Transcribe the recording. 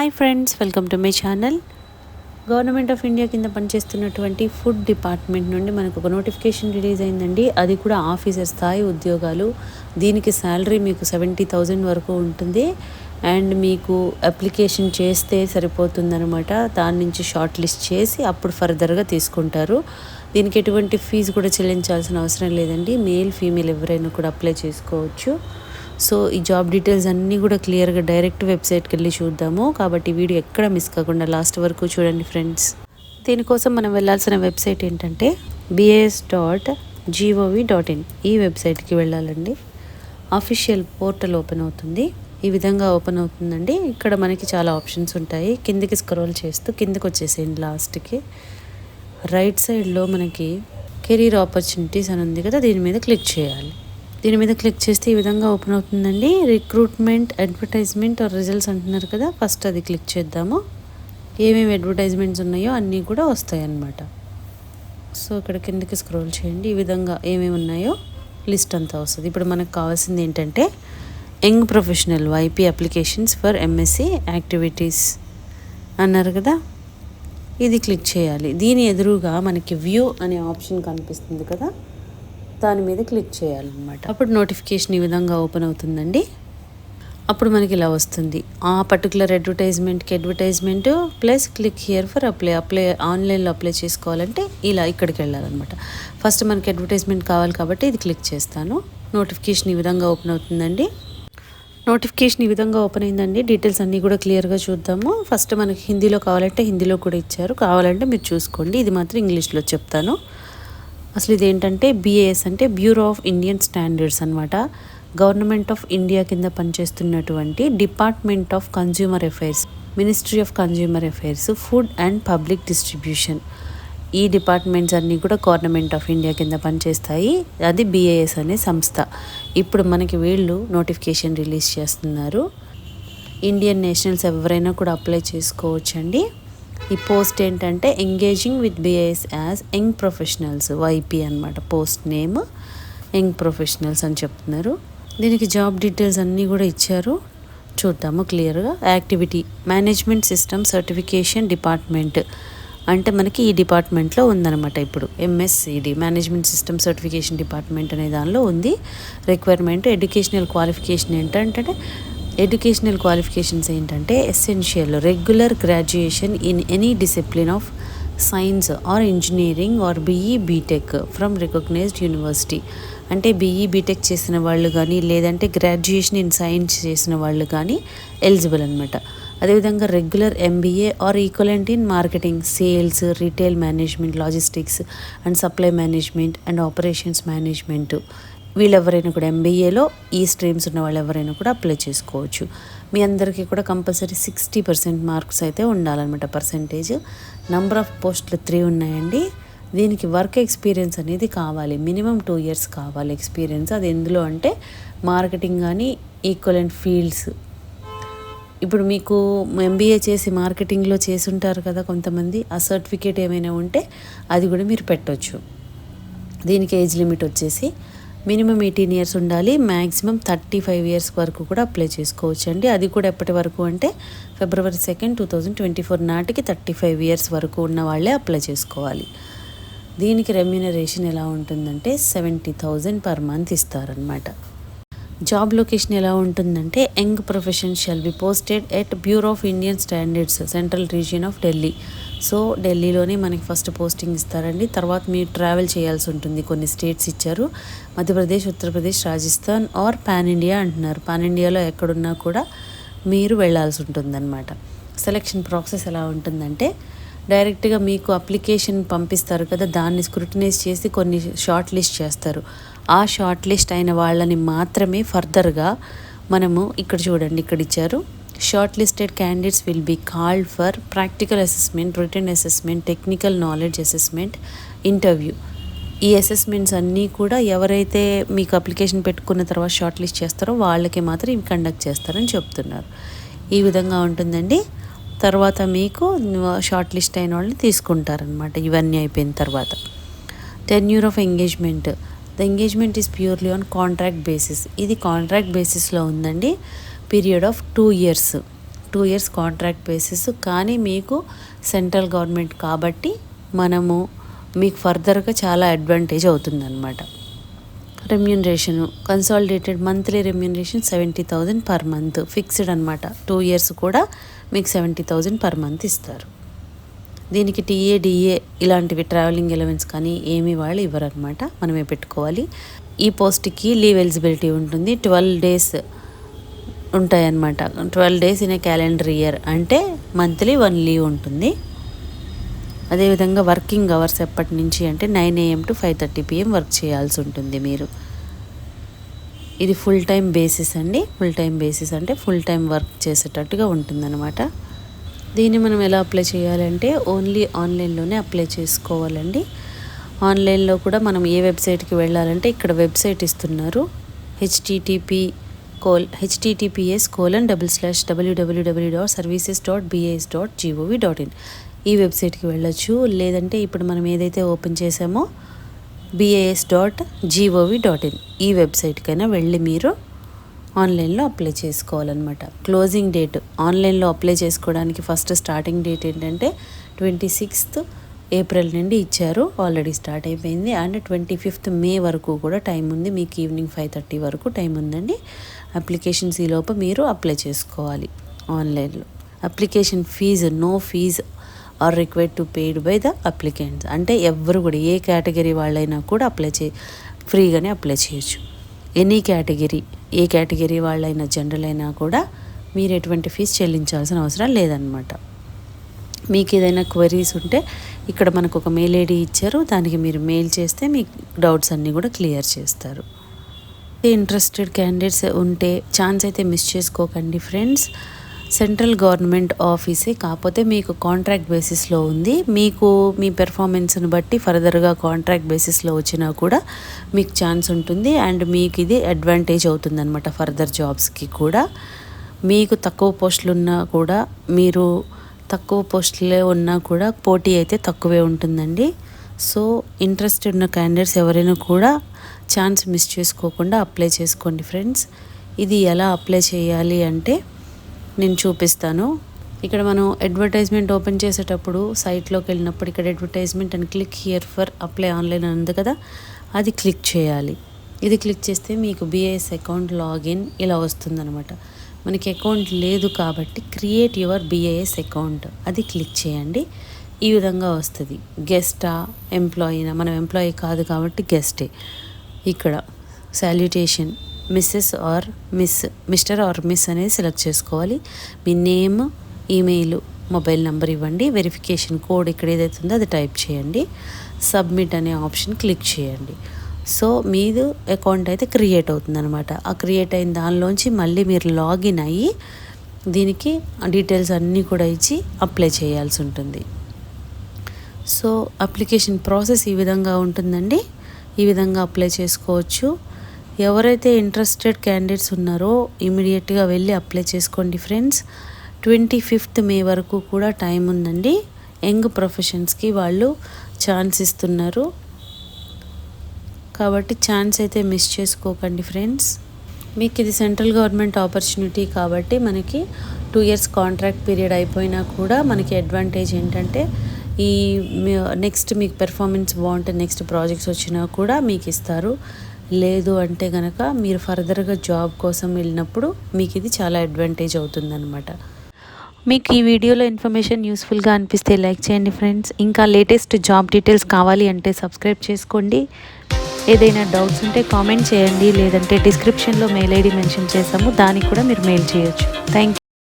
Hi friends welcome to my channel government of India కింద పనిచేస్తున్నటువంటి food department నుండి మనకు ఒక నోటిఫికేషన్ రిలీజ్ అయిందండి. అది కూడా ఆఫీసర్ స్థాయి ఉద్యోగాలు. దీనికి శాలరీ మీకు సెవెంటీ థౌజండ్ వరకు ఉంటుంది. అండ్ మీకు అప్లికేషన్ చేస్తే సరిపోతుందనమాట దాని నుంచి షార్ట్ లిస్ట్ చేసి అప్పుడు ఫర్దర్గా తీసుకుంటారు. దీనికి ఎటువంటి ఫీజు కూడా చెల్లించాల్సిన అవసరం లేదండి. మేల్ ఫీమేల్ ఎవరైనా కూడా అప్లై చేసుకోవచ్చు. సో ఈ జాబ్ డీటెయిల్స్ అన్నీ కూడా క్లియర్గా డైరెక్ట్ వెబ్సైట్కి వెళ్ళి చూద్దాము. కాబట్టి వీడియో ఎక్కడ మిస్ కాకుండా లాస్ట్ వరకు చూడండి ఫ్రెండ్స్. దీనికోసం మనం వెళ్ళాల్సిన వెబ్సైట్ ఏంటంటే BIS dot GOV dot in ఈ వెబ్సైట్కి వెళ్ళాలండి. అఫీషియల్ పోర్టల్ ఓపెన్ అవుతుంది. ఈ విధంగా ఓపెన్ అవుతుందండి. ఇక్కడ మనకి చాలా ఆప్షన్స్ ఉంటాయి. కిందికి స్క్రోల్ చేస్తూ కిందకి వచ్చేసేయండి లాస్ట్కి. రైట్ సైడ్లో మనకి కెరీర్ ఆపర్చునిటీస్ అని ఉంది కదా దీని మీద క్లిక్ చేయాలి. దీని మీద క్లిక్ చేస్తే ఈ విధంగా ఓపెన్ అవుతుందండి. రిక్రూట్మెంట్ అడ్వర్టైజ్మెంట్ ఆర్ రిజల్ట్స్ అంటున్నారు కదా ఫస్ట్ అది క్లిక్ చేద్దాము. ఏమేమి అడ్వర్టైజ్మెంట్స్ ఉన్నాయో అన్నీ కూడా వస్తాయి అన్నమాట సో ఇక్కడ కిందకి స్క్రోల్ చేయండి. ఈ విధంగా ఏమేమి ఉన్నాయో లిస్ట్ అంతా వస్తుంది. ఇప్పుడు మనకు కావాల్సింది ఏంటంటే young professional YP applications for MSC activities అన్నారు కదా. ఇది క్లిక్ చేయాలి. దీని ఎదురుగా మనకి వ్యూ అనే ఆప్షన్ కనిపిస్తుంది కదా. దాని మీద క్లిక్ చేయాలన్నమాట. అప్పుడు నోటిఫికేషన్ ఈ విధంగా ఓపెన్ అవుతుందండి. అప్పుడు మనకి ఇలా వస్తుంది. ఆ particular అడ్వర్టైజ్మెంట్కి advertisement plus click here for apply. Apply ఆన్లైన్లో అప్లై చేసుకోవాలంటే ఇలా ఇక్కడికి వెళ్ళాలన్నమాట. ఫస్ట్ మనకి అడ్వర్టైజ్మెంట్ కావాలి కాబట్టి ఇది క్లిక్ చేస్తాను. నోటిఫికేషన్ ఈ విధంగా ఓపెన్ అవుతుందండి. నోటిఫికేషన్ ఈ విధంగా ఓపెన్ అయిందండి. డీటెయిల్స్ అన్నీ కూడా క్లియర్గా చూద్దాము. ఫస్ట్ మనకి హిందీలో కావాలంటే హిందీలో కూడా ఇచ్చారు. కావాలంటే మీరు చూసుకోండి. ఇది మాత్రం ఇంగ్లీష్లో చెప్తాను. అసలు ఇదేంటంటే బీఏఎస్ అంటే బ్యూరో ఆఫ్ ఇండియన్ స్టాండర్డ్స్ అనమాట గవర్నమెంట్ ఆఫ్ ఇండియా కింద పనిచేస్తున్నటువంటి department of consumer affairs ministry of consumer affairs food and public distribution ఈ డిపార్ట్మెంట్స్ అన్నీ కూడా గవర్నమెంట్ ఆఫ్ ఇండియా కింద పనిచేస్తాయి. అది బీఏఎస్ అనే సంస్థ. ఇప్పుడు మనకి వీళ్ళు నోటిఫికేషన్ రిలీజ్ చేస్తున్నారు. ఇండియన్ నేషనల్స్ ఎవరైనా కూడా అప్లై చేసుకోవచ్చండి. ఈ పోస్ట్ ఏంటంటే engaging with BIS as young professionals YP అనమాట పోస్ట్ నేమ్ యంగ్ ప్రొఫెషనల్స్ అని చెప్తున్నారు. దీనికి జాబ్ డీటెయిల్స్ అన్నీ కూడా ఇచ్చారు. చూద్దాము క్లియర్గా. Activity management system certification department. అంటే మనకి ఈ డిపార్ట్మెంట్లో ఉందన్నమాట ఇప్పుడు. MSCD management system certification department అనే దానిలో ఉంది. రిక్వైర్మెంట్ ఎడ్యుకేషనల్ క్వాలిఫికేషన్ ఏంటంటే ఎడ్యుకేషనల్ క్వాలిఫికేషన్స్ ఏంటంటే essential regular graduation in any discipline of science or engineering or BE BTech from recognised university అంటే బీఈ బీటెక్ చేసిన వాళ్ళు కానీ లేదంటే గ్రాడ్యుయేషన్ ఇన్ సైన్స్ చేసిన వాళ్ళు కానీ ఎలిజిబుల్ అనమాట అదేవిధంగా regular MBA or equivalent in marketing sales retail management logistics and supply management and operations management వీళ్ళెవరైనా కూడా ఎంబీఏలో ఈ స్ట్రీమ్స్ ఉన్న వాళ్ళు ఎవరైనా కూడా అప్లై చేసుకోవచ్చు. మీ అందరికీ కూడా కంపల్సరీ సిక్స్టీ పర్సెంట్ మార్క్స్ అయితే ఉండాలన్నమాట పర్సంటేజ్ నంబర్ ఆఫ్ పోస్టులు త్రీ ఉన్నాయండి. దీనికి వర్క్ ఎక్స్పీరియన్స్ అనేది కావాలి. మినిమం టూ ఇయర్స్ కావాలి ఎక్స్పీరియన్స్ అది ఎందులో అంటే మార్కెటింగ్ కానీ ఈక్వలెంట్ ఫీల్డ్స్ ఇప్పుడు మీకు ఎంబీఏ చేసి మార్కెటింగ్లో చేసి ఉంటారు కదా కొంతమంది ఆ సర్టిఫికేట్ ఏమైనా ఉంటే అది కూడా మీరు పెట్టవచ్చు దీనికి ఏజ్ లిమిట్ వచ్చేసి మినిమం ఎయిటీన్ ఇయర్స్ ఉండాలి మ్యాక్సిమం థర్టీ ఫైవ్ ఇయర్స్ వరకు కూడా అప్లై చేసుకోవచ్చు అండి అది కూడా ఎప్పటి వరకు అంటే February second two thousand twenty four నాటికి థర్టీ ఫైవ్ ఇయర్స్ వరకు ఉన్న వాళ్ళే అప్లై చేసుకోవాలి. దీనికి రెమ్యునరేషన్ ఎలా ఉంటుందంటే సెవెంటీ థౌజండ్ పర్ మంత్ ఇస్తారనమాట జాబ్ లొకేషన్ ఎలా ఉంటుందంటే young profession shall be posted at bureau of Indian standards central region of Delhi. So ఢిల్లీలోనే మనకి ఫస్ట్ పోస్టింగ్ ఇస్తారండి. తర్వాత మీరు ట్రావెల్ చేయాల్సి ఉంటుంది. కొన్ని స్టేట్స్ ఇచ్చారు. Madhya Pradesh Uttar Pradesh Rajasthan or pan India అంటున్నారు. పాన్ ఇండియాలో ఎక్కడున్నా కూడా మీరు వెళ్ళాల్సి ఉంటుందన్నమాట. సెలక్షన్ ప్రాసెస్ ఎలా ఉంటుందంటే డైరెక్ట్గా మీకు అప్లికేషన్ పంపిస్తారు కదా దాన్ని స్క్రూటినైజ్ చేసి కొన్ని షార్ట్ లిస్ట్ చేస్తారు. ఆ షార్ట్ లిస్ట్ అయిన వాళ్ళని మాత్రమే ఫర్దర్గా మనము ఇక్కడ చూడండి ఇక్కడ ఇచ్చారు. Shortlisted candidates will be called for practical assessment written assessment technical knowledge assessment interview. ఈ అసెస్మెంట్స్ అన్నీ కూడా ఎవరైతే మీకు అప్లికేషన్ పెట్టుకున్న తర్వాత షార్ట్ లిస్ట్ చేస్తారో వాళ్ళకి మాత్రం ఇవి కండక్ట్ చేస్తారని చెప్తున్నారు. ఈ విధంగా ఉంటుందండి. తర్వాత మీకు షార్ట్ లిస్ట్ అయిన వాళ్ళని తీసుకుంటారనమాట ఇవన్నీ అయిపోయిన తర్వాత. Tenure of engagement the engagement is purely on contract basis ఇది కాంట్రాక్ట్ బేసిస్లో ఉందండి. Period of two years two years contract basis కానీ మీకు సెంట్రల్ గవర్నమెంట్ కాబట్టి మనము మీకు ఫర్దర్గా చాలా అడ్వాంటేజ్ అవుతుందన్నమాట. Remuneration consolidated monthly remuneration seventy thousand per month fixed అనమాట టూ ఇయర్స్ కూడా మీకు సెవెంటీ థౌజండ్ పర్ మంత్ ఇస్తారు. దీనికి టీఏ డిఏ ఇలాంటివి ట్రావెలింగ్ ఎలవెన్స్ కానీ ఏమి వాళ్ళు ఇవ్వరనమాట మనమే పెట్టుకోవాలి. ఈ పోస్ట్కి లీవ్ ఎలిజిబిలిటీ ఉంటుంది. ట్వెల్వ్ డేస్ ఉంటాయన్నమాట. Twelve days in a calendar year అంటే మంత్లీ వన్ లీవ్ ఉంటుంది. అదేవిధంగా వర్కింగ్ అవర్స్ ఎప్పటి నుంచి అంటే nine AM to five thirty PM work చేయాల్సి ఉంటుంది మీరు. ఇది ఫుల్ టైం బేసిస్ అండి. ఫుల్ టైం బేసిస్ అంటే ఫుల్ టైం వర్క్ చేసేటట్టుగా ఉంటుందన్నమాట. దీన్ని మనం ఎలా అప్లై చేయాలంటే ఓన్లీ ఆన్లైన్లోనే అప్లై చేసుకోవాలండి. ఆన్లైన్లో కూడా మనం ఏ వెబ్సైట్కి వెళ్ళాలంటే ఇక్కడ వెబ్సైట్ ఇస్తున్నారు. HTTP colon HTTPS colon double slash WWW dot services dot BIS dot GOV dot in ఈ వెబ్సైట్కి వెళ్ళొచ్చు. లేదంటే ఇప్పుడు మనం ఏదైతే ఓపెన్ చేసామో BIS dot GOV dot in ఈ వెబ్సైట్కైనా వెళ్ళి మీరు ఆన్లైన్లో అప్లై చేసుకోవాలన్నమాట. క్లోజింగ్ డేట్ ఆన్లైన్లో అప్లై చేసుకోవడానికి ఫస్ట్ స్టార్టింగ్ డేట్ ఏంటంటే ట్వంటీ సిక్స్త్ ఏప్రిల్ నుండి ఇచ్చారు. ఆల్రెడీ స్టార్ట్ అయిపోయింది. అండ్ ట్వంటీ ఫిఫ్త్ మే వరకు కూడా టైం ఉంది. మీకు ఈవినింగ్ ఫైవ్ థర్టీ వరకు టైం ఉందండి. అప్లికేషన్స్ ఈలోపు మీరు అప్లై చేసుకోవాలి ఆన్లైన్లో. Application fee no fee are required to paid by the applicants అంటే ఎవ్వరు కూడా ఏ కేటగిరీ వాళ్ళైనా కూడా అప్లై చే ఫ్రీగానే అప్లై చేయొచ్చు. ఎనీ కేటగిరీ ఏ కేటగిరీ వాళ్ళైనా జనరల్ అయినా కూడా మీరు ఎటువంటి ఫీజు చెల్లించాల్సిన అవసరం లేదనమాట మీకు ఏదైనా క్వరీస్ ఉంటే ఇక్కడ మనకు ఒక మెయిల్ ఐడి ఇచ్చారు దానికి మీరు మెయిల్ చేస్తే మీ డౌట్స్ అన్నీ కూడా క్లియర్ చేస్తారు. ఇంట్రెస్టెడ్ క్యాండిడేట్స్ ఉంటే ఛాన్స్ అయితే మిస్ చేసుకోకండి ఫ్రెండ్స్ సెంట్రల్ గవర్నమెంట్ ఆఫీసే. కాకపోతే మీకు కాంట్రాక్ట్ బేసిస్లో ఉంది. మీకు మీ పెర్ఫార్మెన్స్ని బట్టి ఫర్దర్గా కాంట్రాక్ట్ బేసిస్లో వచ్చినా కూడా మీకు ఛాన్స్ ఉంటుంది. అండ్ మీకు ఇది అడ్వాంటేజ్ అవుతుంది అనమాట ఫర్దర్ జాబ్స్కి కూడా. మీకు తక్కువ పోస్టులు ఉన్నా కూడా మీరు తక్కువ పోస్టులే ఉన్నా కూడా పోటీ అయితే తక్కువే ఉంటుందండి. సో ఇంట్రెస్ట్ ఉన్న క్యాండిడేట్స్ ఎవరైనా కూడా ఛాన్స్ మిస్ చేసుకోకుండా అప్లై చేసుకోండి ఫ్రెండ్స్. ఇది ఎలా అప్లై చేయాలి అంటే నేను చూపిస్తాను. ఇక్కడ మనం అడ్వర్టైజ్మెంట్ ఓపెన్ చేసేటప్పుడు సైట్లోకి వెళ్ళినప్పుడు ఇక్కడ advertisement and click here for apply online అని ఉంది కదా అది క్లిక్ చేయాలి. ఇది క్లిక్ చేస్తే మీకు బీఏఎస్ అకౌంట్ లాగిన్ ఇలా వస్తుందనమాట మనకి అకౌంట్ లేదు కాబట్టి క్రియేట్ యువర్ బీఏఎస్ అకౌంట్ అది క్లిక్ చేయండి. ఈ విధంగా వస్తుంది. గెస్టా ఎంప్లాయీనా మనం ఎంప్లాయీ కాదు కాబట్టి గెస్టే ఇక్కడ salutation Mrs or Miss Mr or Miss అనేది సెలెక్ట్ చేసుకోవాలి. మీ నేమ్ ఈమెయిల్ మొబైల్ నెంబర్ ఇవ్వండి. వెరిఫికేషన్ కోడ్ ఇక్కడ ఏదైతే ఉందో అది టైప్ చేయండి. సబ్మిట్ అనే ఆప్షన్ క్లిక్ చేయండి. సో మీది అకౌంట్ అయితే క్రియేట్ అవుతుందనమాట ఆ క్రియేట్ అయిన దానిలోంచి మళ్ళీ మీరు లాగిన్ అయ్యి దీనికి డీటెయిల్స్ అన్నీ కూడా ఇచ్చి అప్లై చేయాల్సి ఉంటుంది. సో అప్లికేషన్ ప్రాసెస్ ఈ విధంగా ఉంటుందండి. ఈ విధంగా అప్లై చేసుకోవచ్చు. ఎవరైతే ఇంట్రెస్టెడ్ క్యాండిడేట్స్ ఉన్నారో ఇమీడియట్గా వెళ్ళి అప్లై చేసుకోండి ఫ్రెండ్స్ ట్వంటీ ఫిఫ్త్ మే వరకు కూడా టైం ఉందండి. యంగ్ ప్రొఫెషన్స్కి వాళ్ళు ఛాన్స్ ఇస్తున్నారు. కాబట్టి ఛాన్స్ అయితే మిస్ చేసుకోకండి ఫ్రెండ్స్ మీకు ఇది సెంట్రల్ గవర్నమెంట్ ఆపర్చునిటీ కాబట్టి మనకి టూ ఇయర్స్ కాంట్రాక్ట్ పీరియడ్ అయిపోయినా కూడా మనకి అడ్వాంటేజ్ ఏంటంటే ఈ నెక్స్ట్ మీకు పెర్ఫార్మెన్స్ బాగుంటే నెక్స్ట్ ప్రాజెక్ట్స్ వచ్చినా కూడా మీకు ఇస్తారు. లేదు అంటే కనుక మీరు ఫర్దర్గా జాబ్ కోసం వెళ్ళినప్పుడు మీకు ఇది చాలా అడ్వాంటేజ్ అవుతుందన్నమాట. మీకు ఈ వీడియోలో ఇన్ఫర్మేషన్ యూస్ఫుల్గా అనిపిస్తే లైక్ చేయండి ఫ్రెండ్స్. ఇంకా లేటెస్ట్ జాబ్ డీటెయిల్స్ కావాలి అంటే సబ్స్క్రైబ్ చేసుకోండి. ఏదైనా డౌట్స్ ఉంటే కామెంట్ చేయండి. లేదంటే డిస్క్రిప్షన్లో మెయిల్ ఐడి మెన్షన్ చేసాము దానికి కూడా మీరు మెయిల్ చేయొచ్చు. థ్యాంక్